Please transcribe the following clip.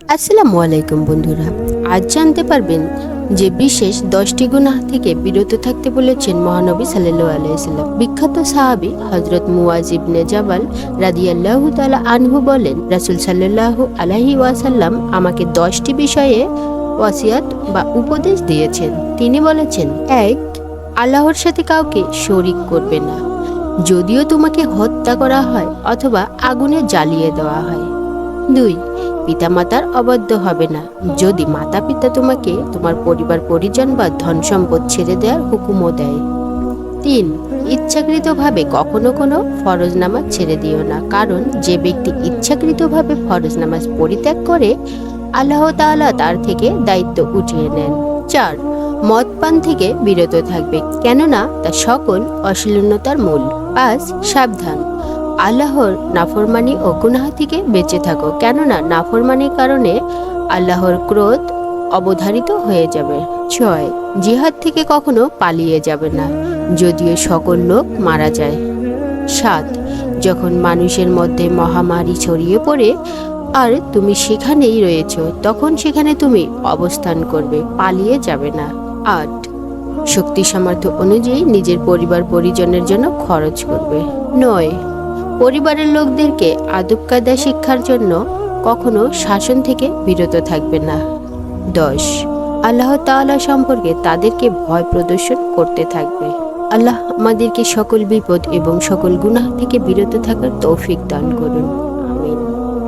আসসালামু আলাইকুম বন্ধুরা, আজ জানতে পারবেন যে বিশেষ দশটি গুনাহ থেকে বিরত থাকতে বলেছেন মহানবী সাল্লাল্লাহু আলাইসাল্লাম বিখ্যাত সাহাবী হজরত মুয়াজ ইবনে জাবাল রাদিয়াল্লাহু তাআলা আনহু বলেন, রাসূল সাল্লাল্লাহু আলাইহি ওয়াসাল্লাম আমাকে দশটি বিষয়ে ওয়াসিয়াত বা উপদেশ দিয়েছেন। তিনি বলেছেন, এক, আল্লাহর সাথে কাউকে শরিক করবে না। যদিও তোমাকে হত্যা করা হয় অথবা আগুনে জ্বালিয়ে দেওয়া হয়। দুই, পিতামাতার অবাধ্য হবে না। যদি মাতা পিতা তোমাকে তোমার পরিবার, পরিজন বা ধন সম্পদ ছেড়ে দেওয়ার হুকুমও দেয়। তিন, ইচ্ছাকৃতভাবে কখনো কোনো ফরজ নামাজ ছেড়ে দিও না। কারণ যে ব্যক্তি ইচ্ছাকৃতভাবে ফরজ নামাজ পরিত্যাগ করে, আল্লাহ তাআলা তার থেকে দায়িত্ব উঠিয়ে নেন। চার, মদ পান থেকে বিরত থাকবে। কেননা তা সকল অশ্লীলতার মূল। পাঁচ, সাবধান। আল্লাহর নাফরমানি ও গুনাহ থেকে বেঁচে থাকো। কেননা নাফরমানির কারণে আল্লাহর ক্রোধ অবধারিত হয়ে যাবে। ছয়, জিহাদ থেকে কখনো পালিয়ে যাবে না, যদিও সকল লোক মারা যায়। সাত, যখন মানুষের মধ্যে মহামারী ছড়িয়ে পড়ে আর তুমি সেখানেই রয়েছ, তখন সেখানে তুমি অবস্থান করবে, পালিয়ে যাবে না। আট, শক্তি সামর্থ্য অনুযায়ী নিজের পরিবার পরিজনের জন্য খরচ করবে। নয় পরিবারের লোকদেরকে আদব কায়দা শিক্ষার জন্য কখনো শাসন থেকে বিরত থাকবে না। দশ, আল্লাহ তাআলা সম্পর্কে তাদেরকে ভয় প্রদর্শন করতে থাকবে। আল্লাহ আমাদেরকে সকল বিপদ এবং সকল গুনাহ থেকে বিরত থাকার তৌফিক দান করুন।